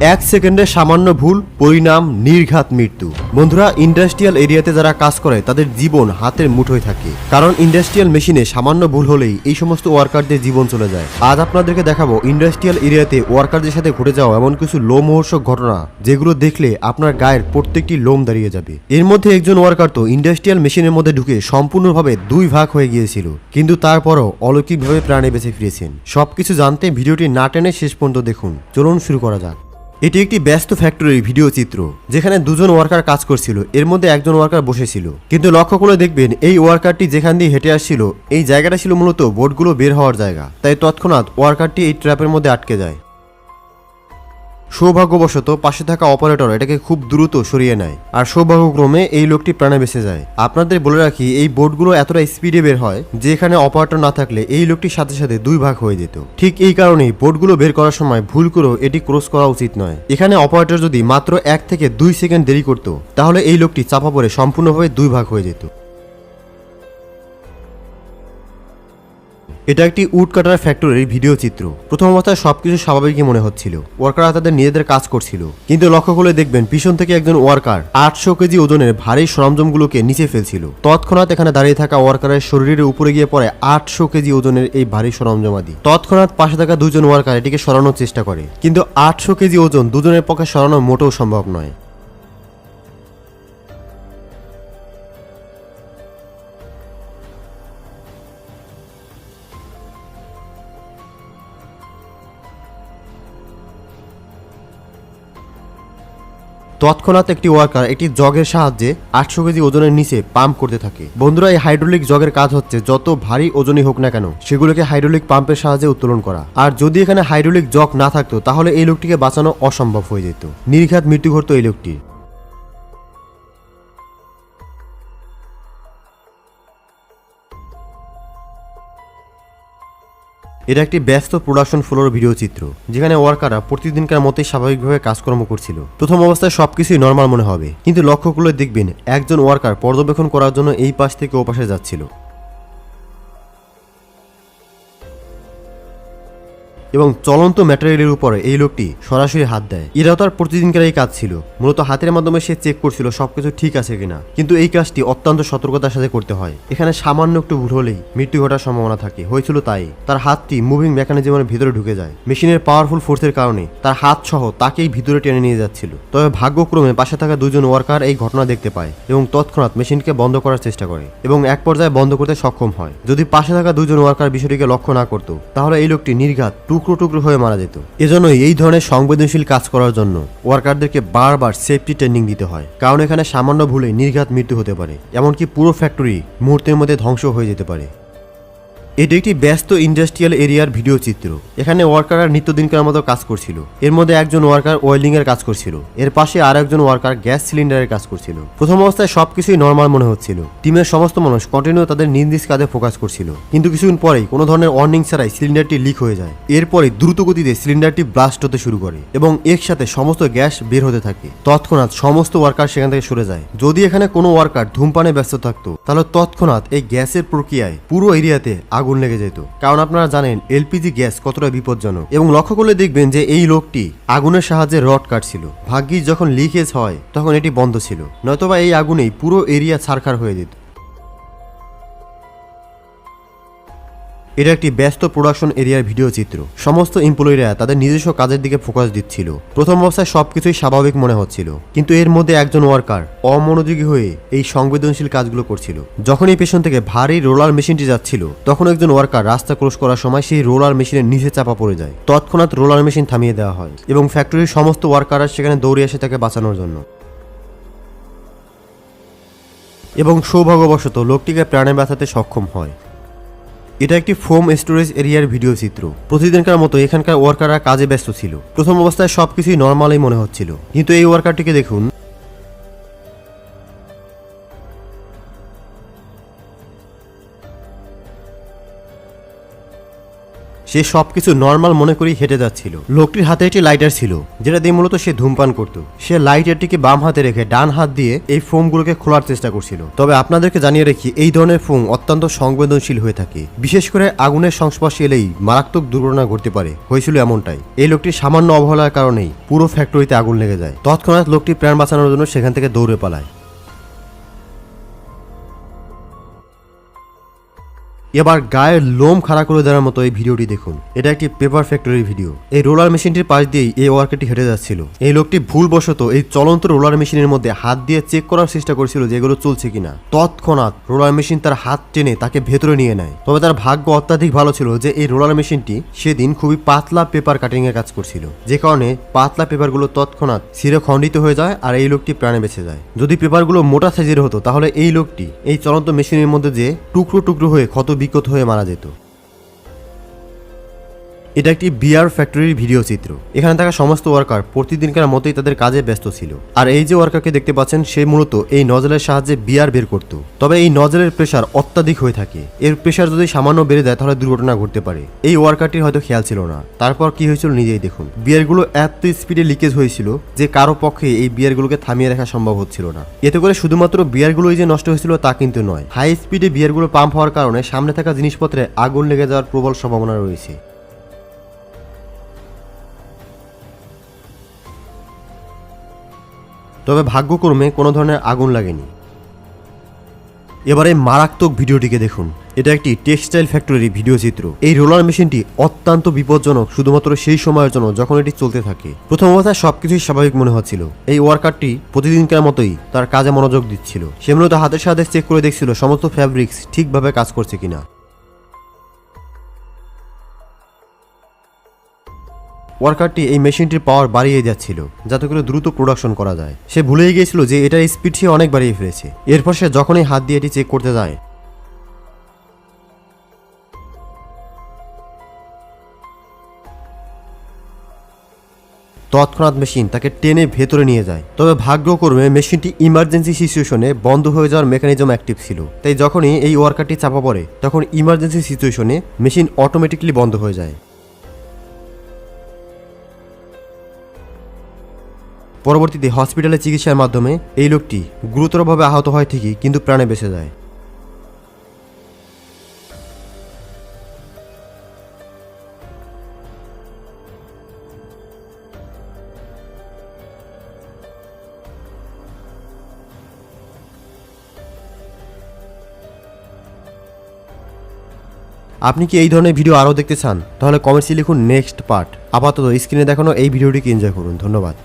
এক সেকেন্ডে সামান্য ভুল, পরিণাম, নির্ঘাত মৃত্যু। বন্ধুরা, ইন্ডাস্ট্রিয়াল এরিয়াতে যারা কাজ করে, তাদের জীবন হাতের মুঠোয় থাকে। কারণ ইন্ডাস্ট্রিয়াল মেশিনে সামান্য ভুল হলেই এই সমস্ত ওয়ার্কারদের জীবন চলে যায়। আজ আপনাদেরকে দেখাবো ইন্ডাস্ট্রিয়াল এরিয়াতে ওয়ার্কারদের সাথে ঘটে যাওয়া এমন কিছু লোমহর্ষক ঘটনা, যেগুলো দেখলে আপনার গায়ের প্রত্যেকটি লোম দাঁড়িয়ে যাবে। এর মধ্যে একজন ওয়ার্কার তো ইন্ডাস্ট্রিয়াল মেশিনের মধ্যে ঢুকে সম্পূর্ণভাবে দুই ভাগ হয়ে গিয়েছিল, কিন্তু তারপরও অলৌকিকভাবে প্রাণে বেঁচে ফিরেছেন। সবকিছু জানতে ভিডিওটি না টেনে শেষ পর্যন্ত দেখুন। চলুন শুরু করা যাক। এটি একটি ব্যস্ত ফ্যাক্টরির ভিডিও চিত্র, যেখানে দুজন ওয়ার্কার কাজ করছিল, এর মধ্যে একজন ওয়ার্কার বসেছিল। কিন্তু লক্ষ্য করে দেখবেন, এই ওয়ার্কারটি যেখান দিয়ে হেঁটে আসছিল, এই জায়গাটা ছিল মূলত বোর্ডগুলো বের হওয়ার জায়গা। তাই তৎক্ষণাৎ ওয়ার্কারটি এই ট্র্যাপের মধ্যে আটকে যায়। সৌভাগ্যবশত পাশে থাকা অপারেটর এটাকে খুব দ্রুত সরিয়ে নেয়। আর সৌভাগ্যক্রমে এই লোকটি প্রাণে বেঁচে যায়। আপনাদের বলে রাখি, এই বোটগুলো এতটা স্পিডে বের হয় যে এখানে অপারেটর না থাকলে এই লোকটির সাথে সাথে দুই ভাগ হয়ে যেত। ঠিক এই কারণেই বোটগুলো বের করার সময় ভুল করেও এটি ক্রস করা উচিত নয়। এখানে অপারেটর যদি মাত্র এক থেকে দুই সেকেন্ড দেরি করত, তাহলে এই লোকটি চাপা পড়ে সম্পূর্ণভাবে দুই ভাগ হয়ে যেত। এটা একটি উড কাটার ফ্যাক্টরির ভিডিও চিত্র। প্রথম অবস্থায় সবকিছু স্বাভাবিকই মনে হচ্ছিল। ওয়ার্কাররা তাদের নিজেদের কাজ করছিল। কিন্তু লক্ষ্য করে দেখবেন, পিছন থেকে একজন ওয়ার্কার আটশো কেজি ওজনের ভারী সরঞ্জামগুলোকে নিচে ফেলছিল। তৎক্ষণাৎ এখানে দাঁড়িয়ে থাকা ওয়ার্কারের শরীরের উপরে গিয়ে পড়ে আটশো কেজি ওজনের এই ভারী সরঞ্জামাদি। তৎক্ষণাৎ পাশে থাকা দুজন ওয়ার্কার এটিকে সরানোর চেষ্টা করে। কিন্তু আটশো কেজি ওজন দুজনের পক্ষে সরানো মোটেও সম্ভব নয়। তৎক্ষণাৎ একটি ওয়ার্কার একটি জগের সাহায্যে আটশো কেজি ওজনের নিচে পাম্প করতে থাকে। বন্ধুরা, এই হাইড্রোলিক জগের কাজ হচ্ছে যত ভারী ওজনই হোক না কেন, সেগুলোকে হাইড্রোলিক পাম্পের সাহায্যে উত্তোলন করা। আর যদি এখানে হাইড্রোলিক জগ না থাকতো, তাহলে এই লোকটিকে বাঁচানো অসম্ভব হয়ে যেত। নির্ঘাত মৃত্যু ঘটতো এই লোকটির এটা একটি ব্যস্ত প্রোডাকশন ফ্লোর ভিডিও চিত্র, যেখানে ওয়ার্কাররা প্রতিদিনকার মতোই স্বাভাবিকভাবে কাজকর্ম করছিল। প্রথম অবস্থায় সবকিছুই নর্মাল মনে হবে, কিন্তু লক্ষ্য করলে দেখবেন একজন ওয়ার্কার পর্যবেক্ষণ করার জন্য এই পাশ থেকে ও পাশে যাচ্ছিল। এবং চলন্ত ম্যাটেরিয়ালের উপরে এই লোকটি সরাসরি হাত দেয়। এরাও তার প্রতিদিনকার এই কাজ ছিল। মূলত হাতের মাধ্যমে সে চেক করছিল সবকিছু ঠিক আছে কিনা। কিন্তু এই কাজটি অত্যন্ত সতর্কতার সাথে করতে হয়। এখানে সামান্য একটু ভুল হলেই মৃত্যু ঘটার সম্ভাবনা থাকে। হয়েছিল তাই। তার হাতটি মুভিং মেকানিজমের ভিতরে ঢুকে যায়। মেশিনের পাওয়ারফুল ফোর্সের কারণে তার হাত সহ তাকেই ভিতরে টেনে নিয়ে যাচ্ছিল। তবে ভাগ্যক্রমে পাশে থাকা দুজন ওয়ার্কার এই ঘটনা দেখতে পায় এবং তৎক্ষণাৎ মেশিনকে বন্ধ করার চেষ্টা করে এবং এক পর্যায়ে বন্ধ করতে সক্ষম হয়। যদি পাশে থাকা দুজন ওয়ার্কার বিষয়টিকে লক্ষ্য না করতো, তাহলে এই লোকটি নির্ঘাত টুকরো টুকরো হয়ে মারা যেত। এজন্যই এই ধরনের সংবেদনশীল কাজ করার জন্য ওয়ার্কারদেরকে বারবার সেফটি ট্রেনিং দিতে হয়, কারণ এখানে সামান্য ভুলে নির্ঘাত মৃত্যু হতে পারে, এমনকি পুরো ফ্যাক্টরি মুহূর্তের মধ্যে ধ্বংস হয়ে যেতে পারে। এটি একটি ব্যস্ত ইন্ডাস্ট্রিয়াল এরিয়ার ভিডিও চিত্র। এখানে ওয়ার্কাররা নিত্যদিনকার মতো কাজ করছিল। এর মধ্যে একজন ওয়ার্কার ওয়েল্ডিং এর কাজ করছিল। এর পাশে আর একজন ওয়ার্কার গ্যাস সিলিন্ডারের কাজ করছিল। প্রথম অবস্থায় সবকিছুই নর্মাল মনে হচ্ছিল। টিমের সমস্ত মানুষ কন্টিনিউ তাদের নির্দিষ্ট কাজে ফোকাস করছিল। কিন্তু কিছুদিন পরেই কোনো ধরনের ওয়ার্নিং ছাড়াই সিলিন্ডারটি লিক হয়ে যায়। এরপরে দ্রুত গতিতে সিলিন্ডারটি ব্লাস্ট হতে শুরু করে এবং একসাথে সমস্ত গ্যাস বের হতে থাকে। তৎক্ষণাৎ সমস্ত ওয়ার্কার সেখান থেকে সরে যায়। যদি এখানে কোনো ওয়ার্কার ধূমপানে ব্যস্ত থাকতো, তাহলে তৎক্ষণাৎ এই গ্যাসের প্রক্রিয়ায় পুরো এরিয়াতে আগুন লেগে যেত। কারণ আপনারা জানেন, এলপিজি গ্যাস কতটা বিপজ্জনক। এবং লক্ষ্য করলে দেখবেন যে এই লোকটি আগুনের সাহায্যে রড কাটছিল। ভাগ্যিস যখন লিকেজ হয়, তখন এটি বন্ধ ছিল। নয়তোবা এই আগুনেই পুরো এরিয়া ছারখার হয়ে যেত। এটা একটি ব্যস্ত প্রোডাকশন এরিয়ার ভিডিও চিত্র। সমস্ত এমপ্লয়িরা তাদের নিজস্ব কাজের দিকে ফোকাস দিচ্ছিল। প্রথম অবস্থায় সবকিছুই স্বাভাবিক মনে হচ্ছিল। কিন্তু এর মধ্যে একজন ওয়ার্কার অমনোযোগী হয়ে এই সংবেদনশীল কাজগুলো করছিল। যখন এই পেছন থেকে ভারী রোলার মেশিনটি যাচ্ছিল, তখন একজন ওয়ার্কার রাস্তা ক্রস করার সময় সেই রোলার মেশিনের নিচে চাপা পড়ে যায়। তৎক্ষণাৎ রোলার মেশিন থামিয়ে দেওয়া হয় এবং ফ্যাক্টরির সমস্ত ওয়ার্কাররা সেখানে দৌড়ে আসে তাকে বাঁচানোর জন্য। এবং সৌভাগ্যবশত লোকটিকে প্রাণে বাঁচাতে সক্ষম হয়। এটা একটি ফোম স্টোরেজ এরিয়ার ভিডিও চিত্র। প্রতিদিনকার মতো এখানকার ওয়ার্কাররা কাজে ব্যস্ত ছিল। প্রথম অবস্থায় সবকিছুই নর্মালই মনে হচ্ছিল। কিন্তু এই ওয়ার্কারটিকে দেখুন। সে সবকিছু নর্মাল মনে করেই হেঁটে যাচ্ছিল। লোকটির হাতে একটি লাইটার ছিল, যেটা দিয়ে মূলত সে ধূমপান করত। সে লাইটারটিকে বাম হাতে রেখে ডান হাত দিয়ে এই ফোমগুলোকে খোলার চেষ্টা করছিল। তবে আপনাদেরকে জানিয়ে রাখি, এই ধরনের ফোম অত্যন্ত সংবেদনশীল হয়ে থাকে। বিশেষ করে আগুনের সংস্পর্শে এলেই মারাত্মক দুর্ঘটনা ঘটতে পারে। হয়েছিল এমনটাই। এই লোকটির সামান্য অবহেলার কারণেই পুরো ফ্যাক্টরিতে আগুন লেগে যায়। তৎক্ষণাৎ লোকটি প্রাণ বাঁচানোর জন্য সেখান থেকে দৌড়ে পালায়। এবার গায়ের লোম খাড়া করে দেওয়ার মতো এই ভিডিওটি দেখুন। এটা একটি পেপার ফ্যাক্টরির ভিডিও এই রোলার মেশিনটির পাশ দিয়েই এই ওয়ার্কারটি হেঁটে যাচ্ছিল। এই লোকটি ভুলবশত এই চলন্ত রোলার মেশিনের মধ্যে হাত দিয়ে চেক করার চেষ্টা করছিল যে এগুলো চলছে কিনা। তৎক্ষণাৎ রোলার মেশিন তার হাত টেনে তাকে ভেতরে নিয়ে নেয়। তবে তার ভাগ্য অত্যাধিক ভালো ছিল যে এই রোলার মেশিনটি সেদিন খুবই পাতলা পেপার কাটিং এর কাজ করছিল। যে কারণে পাতলা পেপারগুলো তৎক্ষণাৎ ছিঁড়ে খণ্ডিত হয়ে যায় আর এই লোকটি প্রাণে বেঁচে যায়। যদি পেপারগুলো মোটা সাইজের হতো, তাহলে এই লোকটি এই চলন্ত মেশিনের মধ্যে যে টুকরো টুকরো হয়ে ক্ষত বিক্ষত হয়ে মারা যেত। এটা একটি বিয়ার ফ্যাক্টরির ভিডিও চিত্র। এখানে থাকা সমস্ত ওয়ার্কার প্রতিদিনকার মতোই তাদের কাজে ব্যস্ত ছিল। আর এই যে ওয়ার্কারকে দেখতে পাচ্ছেন, সে মূলত এই নজলের সাহায্যে বিয়ার বের করত। তবে এই নজলের প্রেশার অত্যাধিক হয়ে থাকে। এর প্রেশার যদি সামান্য বেড়ে যায়, তাহলে দুর্ঘটনা ঘটতে পারে। এই ওয়ার্কারটির হয়তো খেয়াল ছিল না। তারপর কি হয়েছিল নিজেই দেখুন। বিয়ারগুলো এত স্পিডে লিকেজ হয়েছিল যে কারও পক্ষে এই বিয়ারগুলোকে থামিয়ে রাখা সম্ভব হচ্ছিল না। এতে করে শুধুমাত্র বিয়ারগুলোই যে নষ্ট হয়েছিল, তা কিন্তু নয়। হাই স্পিডে বিয়ারগুলো পাম্প হওয়ার কারণে সামনে থাকা জিনিসপত্রে আগুন লেগে যাওয়ার প্রবল সম্ভাবনা রয়েছে। তবে ভাগ্যক্রমে কোনো ধরনের আগুন লাগেনি। এবারে মারাত্মক ভিডিওটিকে দেখুন। এটা একটি টেক্সটাইল ফ্যাক্টরির ভিডিও চিত্র। এই রোলার মেশিনটি অত্যন্ত বিপজ্জনক, শুধুমাত্র সেই সময়ের জন্য যখন এটি চলতে থাকে। প্রথম অবস্থায় সবকিছুই স্বাভাবিক মনে হচ্ছিল। এই ওয়ার্কারটি প্রতিদিনকার মতোই তার কাজে মনোযোগ দিচ্ছিল। সে মূলত হাতের সাথে চেক করে দেখছিল সমস্ত ফ্যাব্রিক্স ঠিকভাবে কাজ করছে কিনা। ওয়ার্কারটি এই মেশিনটির পাওয়ার বাড়িয়ে যাচ্ছিল, যাতে করে দ্রুত প্রোডাকশন করা যায়। সে ভুলেই গিয়েছিল যে এটার স্পিড সে অনেক বাড়িয়ে ফেলেছে। এরপর সে যখনই হাত দিয়ে এটি চেক করতে যায়, তৎক্ষণাৎ মেশিন তাকে টেনে ভেতরে নিয়ে যায়। তবে ভাগ্যক্রমে মেশিনটি ইমার্জেন্সি সিচুয়েশনে বন্ধ হয়ে যাওয়ার মেকানিজম অ্যাক্টিভ ছিল। তাই যখনই এই ওয়ার্কারটি চাপা পড়ে, তখন ইমার্জেন্সি সিচুয়েশনে মেশিন অটোমেটিকলি বন্ধ হয়ে যায়। পরবর্তীতে হসপিটালে চিকিৎসার মাধ্যমে এই লোকটি গুরুতরভাবে আহত হয় ঠিকই, কিন্তু প্রাণে বেঁচে যায়। আপনি কি এই ধরনের ভিডিও আরও দেখতে চান? তাহলে কমেন্টসে লিখুন নেক্সট পার্ট। আপাতত স্ক্রিনে দেখানো এই ভিডিওটিকে এনজয় করুন। ধন্যবাদ।